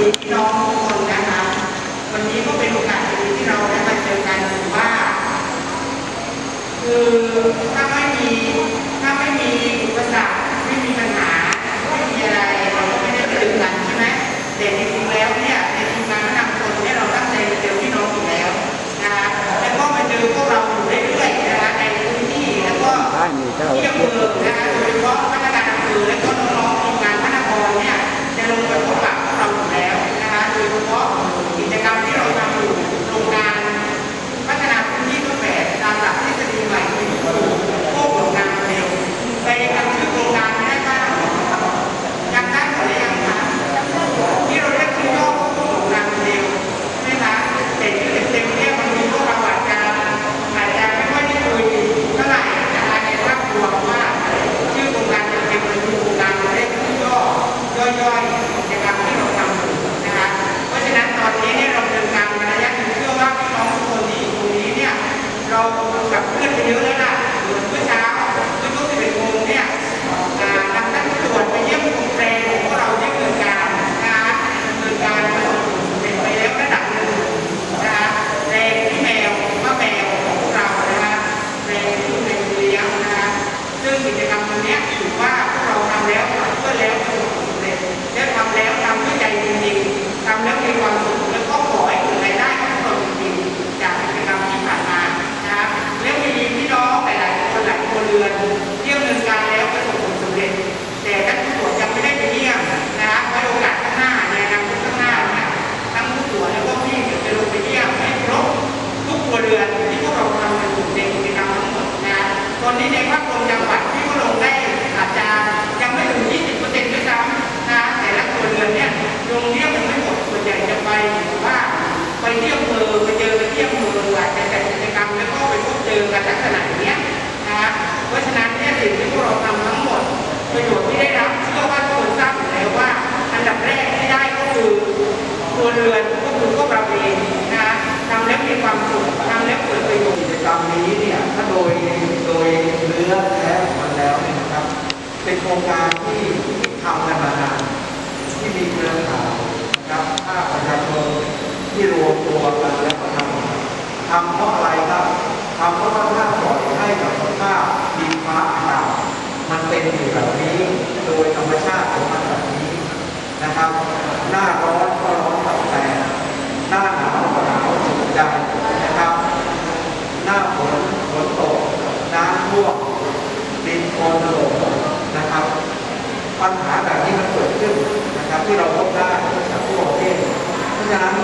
ดีพี่น้องทุกคนนะคะ วันนี้ก็เป็นโอกาสดีที่เราได้มาเจอกันถือว่า คือถ้าไม่มีถ้าไม่มีอุปสรรคไม่มีปัญหาไม่มีอะไรเราก็ไม่ได้เจอกันใช่ไหมแต่จริงๆแล้วเนี่ยในทีมงานนำคนเนี่ยเราตั้งใจมาเจอพี่น้องอยู่แล้วนะคะแล้วก็มาเจอพวกเราอยู่เรื่อยๆนะคะในพื้นที่แล้วก็ได้มีเจ้าที่อำ ซึ่งกิจกรรมวันนี้ โดยโดยเนื้อแท้ของมันแล้วเนี่ยนะครับ เป็นโครงการที่ทำกันมานานที่มีเครือข่ายนะครับภาคประชาชนที่รวมตัวกันแล้วก็ทำทำเพราะอะไรครับทำเพราะว่าถ้าปล่อยให้กับสภาพดินฟ้าอากาศมันเป็นอยู่แบบนี้โดยธรรมชาติของมันแบบนี้นะครับ หน้าร้อนก็ร้อนตับแต่หน้าหนาวก็หนาวสุดใจนะครับ หน้าฝนฝนตกน้ำท่วมดินโคลนถล่มนะครับ ปัญหาแบบนี้มันเกิดขึ้นนะครับที่เราพบได้จากทั่วประเทศเพราะฉะนั้น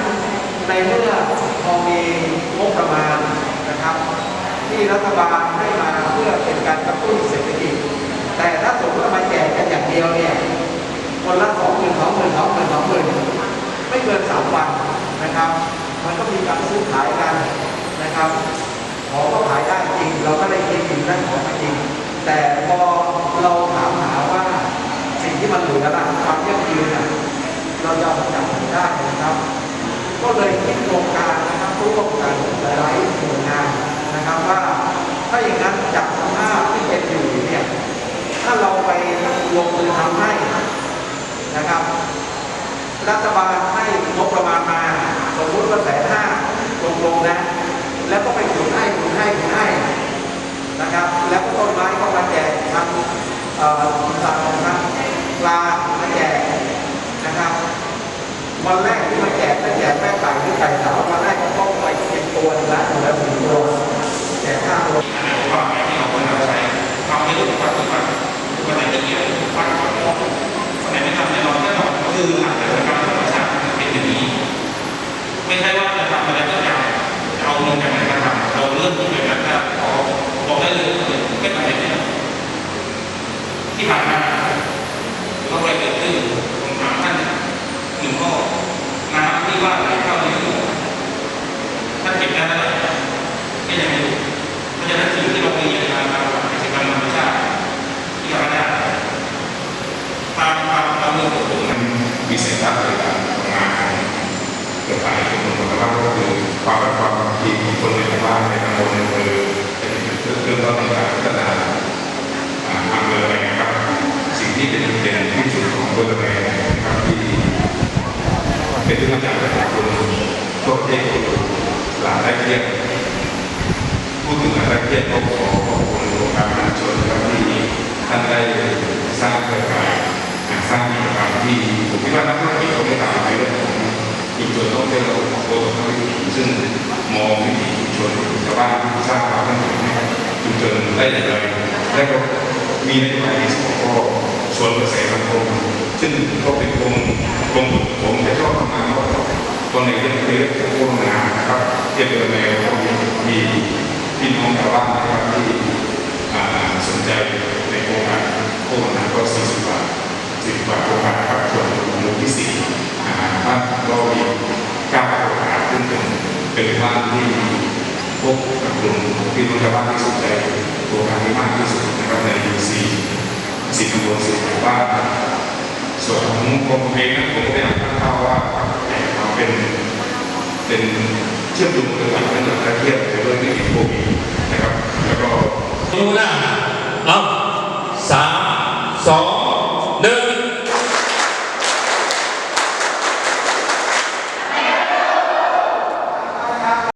ในเมื่อพอมีงบประมาณนะครับ ที่รัฐบาลให้มาเพื่อเป็นการกระตุ้นเศรษฐกิจ แต่ถ้าสมมติว่ามาแจกกันอย่างเดียวเนี่ยคนละสองหมื่นสองหมื่นสองหมื่นสองหมื่นไม่เกินสามวันนะครับ มันก็มีการซื้อขายกันนะครับของก็ขายได้จริง เราก็ได้กินจริงได้ของจริง แต่พอเราสิ่งที่มันเหลือละความยั่งยืนน่ะ เราจะเอมาจากไหนได้นะครับ ก็เลยคิดโครงการนะครับร่วมกันหลายหน่วยงานนะครับว่าถ้าอย่างนั้นจากสภาพที่เป็นอยู่เนี่ยถ้าเราไปลงมือทำให้นะครับ รัฐบาลให้งบประมาณมา สมมติว่าแสนห้าลงๆนะ แล้วก็ไปขุดให้ขุดให้ขุดให้นะครับ แล้วก็ต้นไม้ก็มาแจกทำสัตว์ทำปลามาแจกนะครับ วันแรกที่มาแจกก็แจกแม่ไก่หรือไก่สาววันแรกก็ต้องไปเก็บตัวหนึงละแล้วสี่ตัวแจกห้าตัว ก็ที่เราควรเอาใช้ทำให้รู้ว่าทุกวันวันไหนจะเกี่ยววันก่อนวันไหนไม่ทำแน่นอนแน่นอนคือหลักการธรรมชาติเป็นอย่างนี้ ไม่ใช่ว่าจะทำอะไรก็อยากจะเอาเงินจากไหนมาทำเราเริ่มที่แบบนั้นนะขอบอกได้เลยไม่ต่างจากนี้ที่ผ่านมาเราเคยเกิดขึ้นผมถามท่านหนึ่งข้อน้ำที่ว่าไหลเข้าในหัวท่านเก็บได้เท่าไหร่ก็ยังไม่รู้ เพราะฉะนั้นสิ่งที่เรามีในการทำกิจกรรมธรรมชาติที่เราได้ตามความเราเรื่องของผม วิสัยทัศน์ในการทำงานของเครือข่ายชุมชนคนละบ้านก็คือความรักความทีมของคนในหมู่บ้านในตำบลในอำเภอเป็นจุดเริ่มต้นในการพัฒนาอ่าอำเภอไปนะครับ สิ่งที่เป็นเด่นที่สุดของอำเภอไปนะครับที่อมาจากคุณตัวเอกหลานได้เทียบพูดถึงหลานได้เทียบก็ขอขอบคุณโรงพยาบาลมหาชนครับที่ท่านได้สร้างเครือข่าย สร้างกิจกรรมที่ผมคิดว่านักธุรกิจเขาไม่ตางไปเรื่องของชุมชนต้องเที่ยวโบราณวิถีซึ่งมองวิถีชุมชนชาวบ้านสร้างความมั่นคงให้ชุมชนได้อย่างไรและก็มีนโยบายที่สองก็ชวนกระแสสังคมซึ่งก็เป็นกลุ่มกลุ่มผมจะชอบทำงานว่าตัวในเรื่องเรื่องของโฆษณานะครับเทียบกับแนวมีพี่น้องชาวบ้านนะครับที่สนใจในโครงการโครงการก็40บาท 40บาโครงการครับส่วนหมู่ที่สี่อ่าบ้านก็มี9โครงการซึ่งเป็นเป็นบ้านที่พบกับกลุ่มพี่น้องชาวบ้านที่สนใจโครงการที่มากที่สุดนะครับในสี่สี่ตำบลสี่หมู่บ้านส่วนของกรมเพลงนั้นผมก็ได้อ่านข่าวว่าเป็นเป็นเชื่อมโยงกับการเงินการเทียบไปด้วยวิกฤตโควิดนะครับแล้วก็ดูนะเอาสามสอง